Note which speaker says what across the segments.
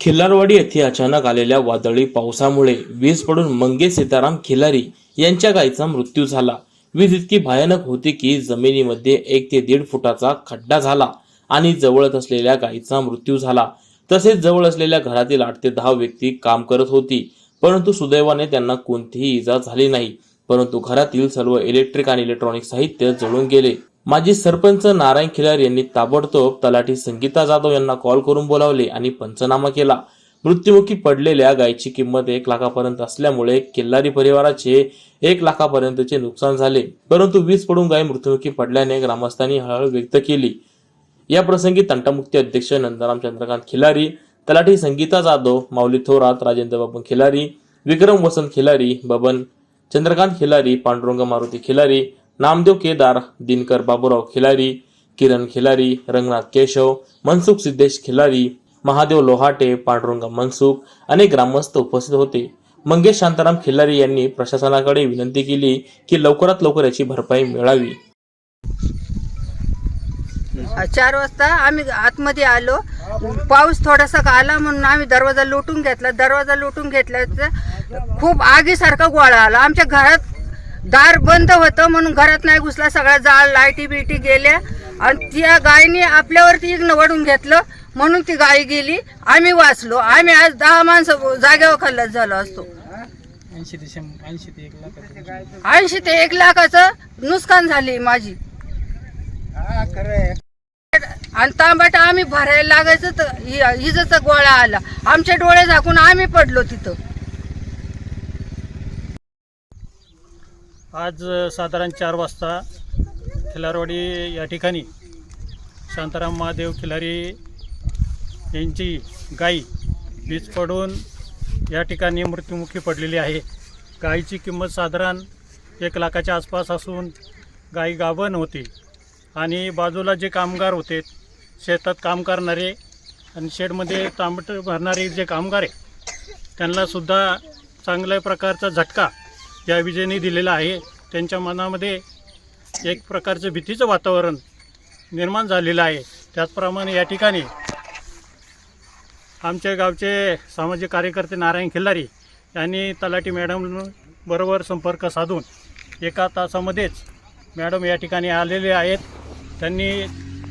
Speaker 1: खिल्लारवाडी येथे अचानक आलेल्या वादळी पावसामुळे वीज पडून मंगेश सीताराम खिलारी यांच्या गायीचा मृत्यू झाला. वीज इतकी भयानक होती की जमिनीमध्ये एक ते दीड फुटाचा खड्डा झाला आणि जवळच असलेल्या गायीचा मृत्यू झाला. तसेच जवळ असलेल्या घरातील आठ ते दहा व्यक्ती काम करत होती परंतु सुदैवाने त्यांना कोणतीही इजा झाली नाही. परंतु घरातील सर्व इलेक्ट्रिक आणि इलेक्ट्रॉनिक साहित्य जळून गेले. माजी सरपंच नारायण खिलार यांनी ताबडतोब तलाठी संगीता जाधव यांना कॉल करून बोलावले आणि पंचनामा केला. मृत्युमुखी पडलेल्या गायीची किंमत एक लाखापर्यंत असल्यामुळे किल्लारी परिवाराचे एक लाखापर्यंतचे नुकसान झाले. परंतु वीज पडून गाय मृत्युमुखी पडल्याने ग्रामस्थांनी हळहळ व्यक्त केली. या प्रसंगी तंटामुक्ती अध्यक्ष नंदराम चंद्रकांत खिलारी तलाठी संगीता जाधव माऊली थोरात राजेंद्र बाबन खिलारी विक्रम वसंत खिलारी बबन चंद्रकांत खिलारी पांडुरंग मारुती खिलारी नामदेव केदार दिनकर बाबूराव खिलारी किरण खिलारी रंगनाथ केशव मनसुख सिद्धेश खिलारी महादेव लोहाटे पांडुरंग मनसुख अनेक ग्रामस्थ उपस्थित होते. मंगेश शांताराम खिल्लारी यांनी प्रशासनाकडे विनंती केली की लवकरात लवकर याची भरपाई मिळावी.
Speaker 2: चार वाजता आम्ही आतमध्ये आलो. पाऊस थोडासा आला म्हणून आम्ही दरवाजा लुटून घेतला. दरवाजा लुटून घेतल्याचं खूप आगीसारखा गोळा आला. आमच्या घरात दार बंद होतं म्हणून घरात नाही घुसला. सगळ्या जाळ लाईटी बिटी गेल्या. आणि त्या गायीने आपल्यावरती इग्न वडून घेतलं. म्हणून ती गाय गेली. आम्ही वाचलो. आम्ही आज दहा माणसं जागेवर खल्लास झालो असतो.
Speaker 3: ऐंशी ते शंभर ऐंशी ते एक लाख
Speaker 2: ऐंशी ते एक लाखाचं नुकसान झाली माझी. आणि तांबाट आम्ही भरायला लागायचं तर हि- हिजचा गोळा आला. आमचे डोळे झाकून आम्ही पडलो तिथं.
Speaker 3: आज साधारण चार वाजता खिलारवाडी या ठिकाणी शांताराम महादेव खिलारी यांची गाई वीज पडून या ठिकाणी मृत्युमुखी पडलेली आहे. गाईची किंमत साधारण एक लाखाच्या आसपास असून गाई गाभण होती आणि बाजूला जे कामगार होते शेतात काम करणारे आणि शेडमध्ये तांबट भरणारे जे कामगार आहे त्यांनासुद्धा चांगल्या प्रकारचा झटका या विजयने दिलेला आहे त्यांच्या मनामध्ये एक प्रकारचं भीतीचं वातावरण निर्माण झालेलं आहे. त्याचप्रमाणे या ठिकाणी आमच्या गावचे सामाजिक कार्यकर्ते नारायण खिल्लारी यांनी तलाठी मॅडम बरोबर संपर्क साधून एका तासामध्येच मॅडम या ठिकाणी आलेले आहेत. त्यांनी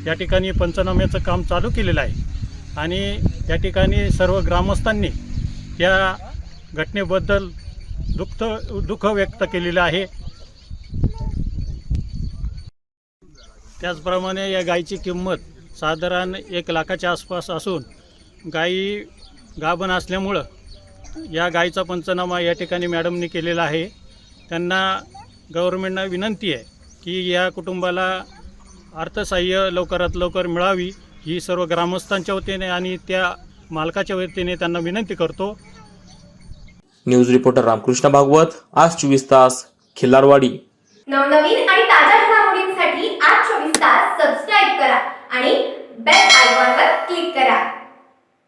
Speaker 3: या ठिकाणी पंचनाम्याचं काम चालू केलेलं आहे. आणि या ठिकाणी सर्व ग्रामस्थांनी या घटनेबद्दल दुःख दुःख व्यक्त केलेलं आहे. त्याचप्रमाणे या गायीची किंमत साधारण एक लाखाच्या आसपास असून गायी गाभण असल्यामुळं या गायीचा पंचनामा या ठिकाणी मॅडमनी केलेला आहे. त्यांना गव्हर्मेंटना विनंती आहे की या कुटुंबाला अर्थसहाय्य लवकरात लवकर मिळावी. ही सर्व ग्रामस्थांच्या वतीने आणि त्या मालकाच्या वतीने त्यांना विनंती करतो.
Speaker 1: न्यूज रिपोर्टर रामकृष्ण भागवत आज चोवीस तास खिल्लारवाडी.
Speaker 4: नवनवीन आणि ताज्या घडामोडींसाठी आज चोवीस तास सबस्क्राईब करा आणि